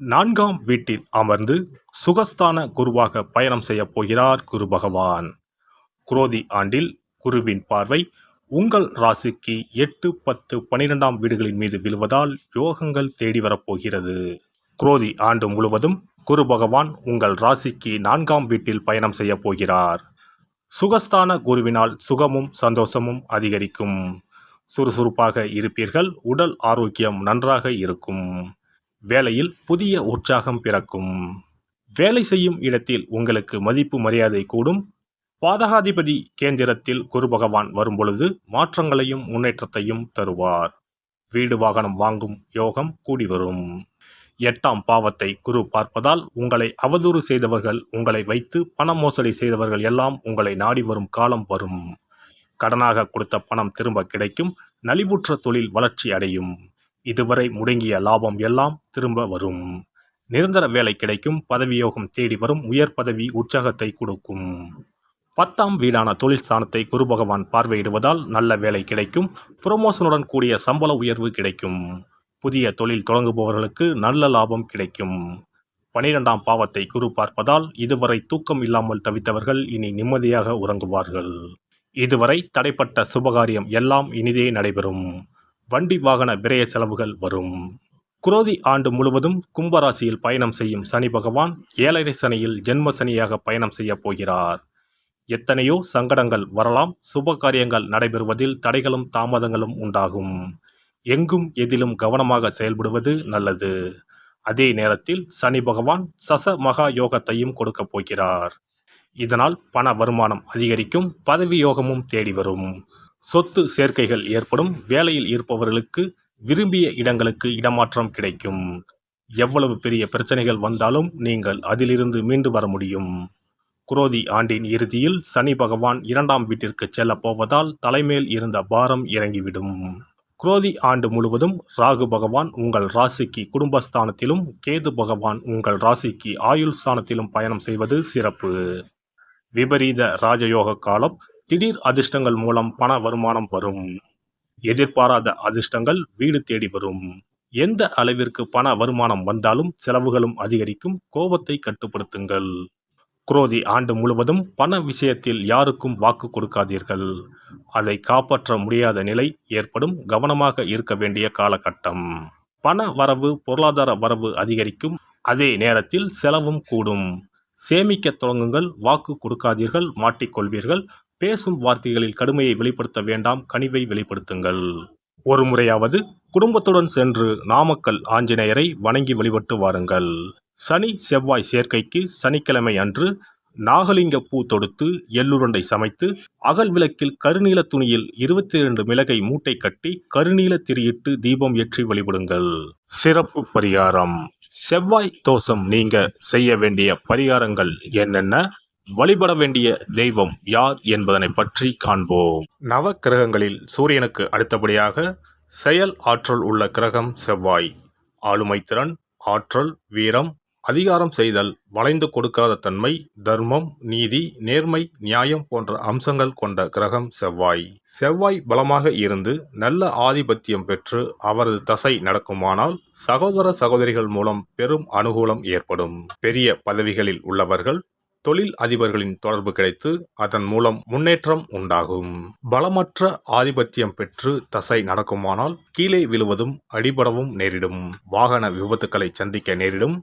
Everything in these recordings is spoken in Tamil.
நான்காம் வீட்டில் அமர்ந்து சுகஸ்தான குருவாக பயணம் செய்யப் போகிறார் குரு பகவான். குரோதி ஆண்டில் குருவின் பார்வை உங்கள் ராசிக்கு எட்டு பத்து பனிரெண்டாம் வீடுகளின் மீது விழுவதால் யோகங்கள் தேடி வரப்போகிறது குரோதி ஆண்டு முழுவதும் குரு பகவான் உங்கள் ராசிக்கு நான்காம் வீட்டில் பயணம் செய்யப் போகிறார். சுகஸ்தான குருவினால் சுகமும் சந்தோஷமும் அதிகரிக்கும். சுறுசுறுப்பாக இருப்பீர்கள். உடல் ஆரோக்கியம் நன்றாக இருக்கும். வேலையில் புதிய உற்சாகம் பிறக்கும். வேலை செய்யும் இடத்தில் உங்களுக்கு மதிப்பு மரியாதை கூடும். பாதகாதிபதி கேந்திரத்தில் குரு பகவான் வரும்பொழுது மாற்றங்களையும் முன்னேற்றத்தையும் தருவார். வீடு வாகனம் வாங்கும் யோகம் கூடி வரும். எட்டாம் பாவத்தை குரு பார்ப்பதால் உங்களை அவதூறு செய்தவர்கள் உங்களை வைத்து பண மோசடி செய்தவர்கள் எல்லாம் உங்களை நாடி வரும் காலம் வரும். கடனாக கொடுத்த பணம் திரும்ப கிடைக்கும். நலிவுற்ற தொழில் வளர்ச்சி அடையும். இதுவரை முடங்கிய லாபம் எல்லாம் திரும்ப வரும். நிரந்தர வேலை கிடைக்கும் பதவியோகம் தேடி வரும் உயர் பதவி உற்சாகத்தை கொடுக்கும். பத்தாம் வீடான தொழில் ஸ்தானத்தை குரு பகவான் பார்வையிடுவதால் நல்ல வேலை கிடைக்கும் புரமோஷனுடன் கூடிய சம்பள உயர்வு கிடைக்கும். புதிய தொழில் தொடங்குபவர்களுக்கு நல்ல லாபம் கிடைக்கும். பனிரெண்டாம் பாவத்தை குரு பார்ப்பதால் இதுவரை தூக்கம் இல்லாமல் தவித்தவர்கள் இனி நிம்மதியாக உறங்குவார்கள். இதுவரை தடைப்பட்ட சுபகாரியம் எல்லாம் இனிதே நடைபெறும். வண்டி வாகன விரய செலவுகள் வரும். குரோதி ஆண்டு முழுவதும் கும்பராசியில் பயணம் செய்யும் சனி பகவான் ஏழரை சனியில் ஜென்ம சனியாக பயணம் செய்யப் போகிறார். எத்தனையோ சங்கடங்கள் வரலாம். சுப காரியங்கள் நடைபெறுவதில் தடைகளும் தாமதங்களும் உண்டாகும். எங்கும் எதிலும் கவனமாக செயல்படுவது நல்லது. அதே நேரத்தில் சனி பகவான் சச மகா யோகத்தையும் கொடுக்கப் போகிறார். இதனால் பண வருமானம் அதிகரிக்கும் பதவி யோகமும் தேடி வரும். சொத்து சேர்க்கைகள் ஏற்படும். வேலையில் இருப்பவர்களுக்கு விரும்பிய இடங்களுக்கு இடமாற்றம் கிடைக்கும். எவ்வளவு பெரிய பிரச்சனைகள் வந்தாலும் நீங்கள் அதிலிருந்து மீண்டு வர முடியும். குரோதி ஆண்டின் இறுதியில் சனி பகவான் இரண்டாம் வீட்டிற்கு செல்லப் போவதால் தலைமேல் இருந்த பாரம் இறங்கிவிடும். குரோதி ஆண்டு முழுவதும் ராகு பகவான் உங்கள் ராசிக்கு குடும்பஸ்தானத்திலும் கேது பகவான் உங்கள் ராசிக்கு ஆயுள் ஸ்தானத்திலும் பயணம் செய்வது சிறப்பு. விபரீத ராஜயோக காலம் திடீர் அதிர்ஷ்டங்கள் மூலம் பண வருமானம் வரும். எதிர்பாராத அதிர்ஷ்டங்கள் வீடு தேடி வரும். எந்த அளவிற்கு பண வருமானம் வந்தாலும் செலவுகளும் அதிகரிக்கும். கோபத்தை கட்டுப்படுத்துங்கள். குரோதி ஆண்டு முழுவதும் பண விஷயத்தில் யாருக்கும் வாக்கு கொடுக்காதீர்கள். அதை காப்பாற்ற முடியாத நிலை ஏற்படும். கவனமாக இருக்க வேண்டிய காலகட்டம். பண வரவு பொருளாதார வரவு அதிகரிக்கும். அதே நேரத்தில் செலவும் கூடும். சேமிக்க தொடங்குங்கள். வாக்கு கொடுக்காதீர்கள். மாட்டிக்கொள்வீர்கள். பேசும் வார்த்தைகளில் கடுமையை வெளிப்படுத்த வேண்டாம் கனிவை வெளிப்படுத்துங்கள். ஒரு முறையாவது குடும்பத்துடன் சென்று நாமக்கல் ஆஞ்சநேயரை வணங்கி வழிபட்டு வாருங்கள். சனி செவ்வாய் சேர்க்கைக்கு சனிக்கிழமை அன்று நாகலிங்க பூ தொடுத்து எள்ளுருண்டை சமைத்து அகல் விளக்கில் கருநீல துணியில் இருபத்தி இரண்டு மிளகை மூட்டை கட்டி கருநீல திரியிட்டு தீபம் ஏற்றி வழிபடுங்கள். சிறப்பு பரிகாரம். செவ்வாய் தோஷம் நீங்க செய்ய வேண்டிய பரிகாரங்கள் என்னென்ன? வழிபட வேண்டிய தெய்வம் யார் என்பதனை பற்றி காண்போம். நவ கிரகங்களில் சூரியனுக்கு அடுத்தபடியாக செயல் ஆற்றல் உள்ள கிரகம் செவ்வாய். ஆளுமை திறன் ஆற்றல் வீரம் அதிகாரம் செய்தல் வளைந்து கொடுக்காத தன்மை தர்மம் நீதி நேர்மை நியாயம் போன்ற அம்சங்கள் கொண்ட கிரகம் செவ்வாய். செவ்வாய் பலமாக இருந்து நல்ல ஆதிபத்தியம் பெற்று அவரது தசை நடக்குமானால் சகோதர சகோதரிகள் மூலம் பெரும் அனுகூலம் ஏற்படும். பெரிய பதவிகளில் உள்ளவர்கள் தொழில் அதிபர்களின் தொடர்பு கிடைத்து அதன் மூலம் முன்னேற்றம் உண்டாகும். பலமற்ற ஆதிபத்தியம் பெற்று தசை நடக்குமானால் கீழே விழுவதும் அடிபடவும் நேரிடும். வாகன விபத்துக்களை சந்திக்க நேரிடும்.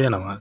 ya nomás.